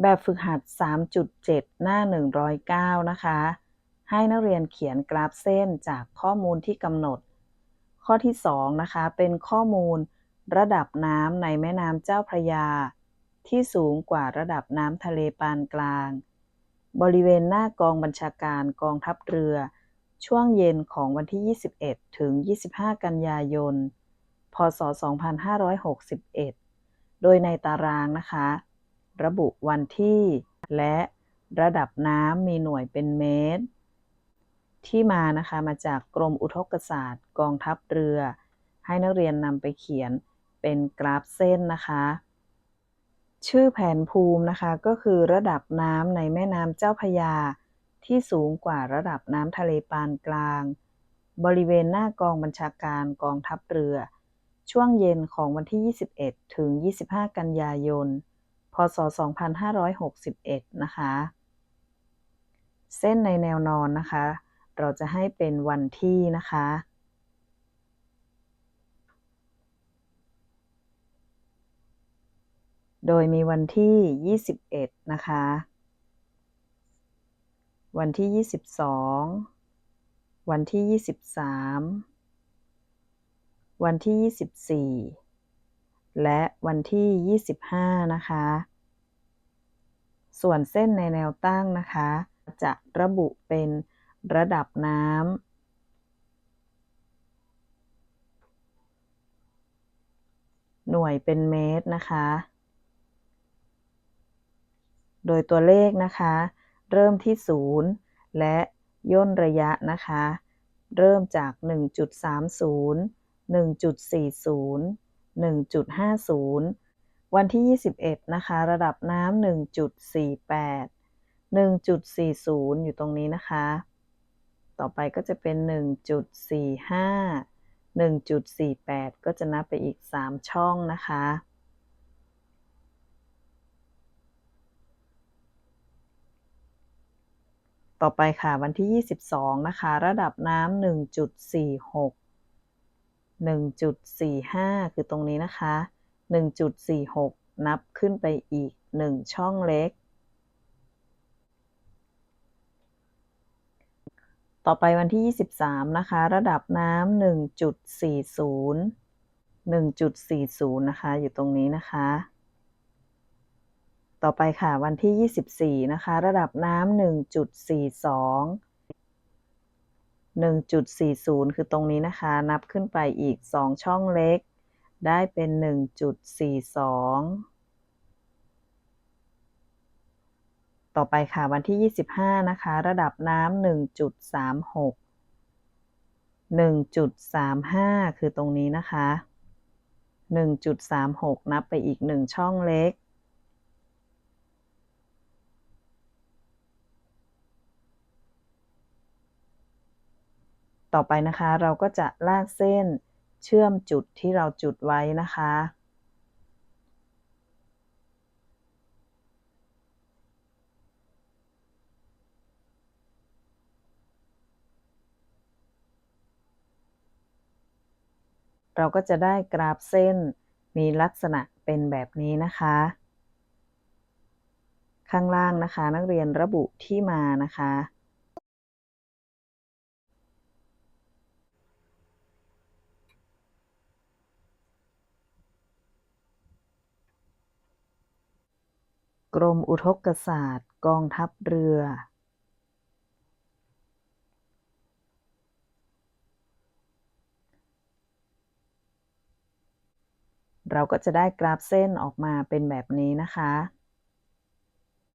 แบบฝึกหัด 3.7 หน้า 109 นะคะ ให้นักเรียนเขียนกราฟเส้นจากข้อมูลที่กำหนด ข้อที่ 2 นะคะ เป็นข้อมูลระดับน้ำในแม่น้ำเจ้าพระยา ที่สูงกว่าระดับน้ำทะเลปานกลาง บริเวณหน้ากองบัญชาการกองทัพเรือ ช่วงเย็นของวันที่ 21 ถึง 25 กันยายน พศ 2561 โดยในตารางนะคะ ระบุวันที่ และระดับน้ำมีหน่วยเป็นเมตร ที่มานะคะมาจากกรมอุทกศาสตร์ กองทัพเรือ ให้นักเรียนนำไปเขียนเป็นกราฟเส้นนะคะ ชื่อแผนภูมินะคะก็คือระดับน้ำในแม่น้ำเจ้าพยา ที่สูงกว่าระดับน้ำทะเลปานกลาง บริเวณหน้ากองบัญชาการกองทัพเรือ ช่วงเย็นของวันที่ 21 ถึง 25 กันยายน ศ 2561 นะคะ เส้นในแนวนอนนะคะ เราจะให้เป็นวันที่นะคะ โดยมีวันที่ 21 นะคะ วันที่ 22 วันที่ 23วันที่ 24 และวันที่ 25 นะคะ ส่วนเส้นในแนวตั้งนะคะ จะระบุเป็นระดับน้ำหน่วยเป็นเมตรนะคะ โดยตัวเลขนะคะ เริ่มที่ 0 และย่นระยะนะคะ เริ่มจาก 1.30 1.40 1.50 วันที่ 21 นะคะ ระดับน้ำ1.48 1.40 อยู่ตรงนี้นะคะ ต่อไปก็จะเป็น 1.45 1.48 ก็จะนับไปอีก 3 ช่องนะคะ ต่อไปค่ะวันที่ 22 นะคะ ระดับน้ำ1.46 1.45 คือตรงนี้นะคะ 1.46 นับขึ้นไปอีก 1 ช่องเล็ก ต่อไปวันที่ 23 นะคะ ระดับน้ำ1.40 1.40 นะคะ อยู่ตรงนี้นะคะ ต่อไปค่ะวันที่ 24 นะคะ ระดับน้ำ1.42 1.40 คือตรงนี้นะคะ นับขึ้นไปอีก 2 ช่องเล็ก ได้เป็น1.42ต่อไปค่ะวันที่25นะคะ ระดับน้ำ1.36 1.35คือตรงนี้นะคะ1.36นับไปอีก1ช่องเล็กต่อไปนะคะเราก็จะลากเส้น เชื่อมจุดที่เราจุดไว้นะคะ เราก็จะได้กราฟเส้นมีลักษณะเป็นแบบนี้นะคะ ข้างล่างนะคะนักเรียนระบุที่มานะคะ รมอุทกศาสตร์ กองทัพเรือ เราก็จะได้กราฟเส้นออกมาเป็นแบบนี้นะคะ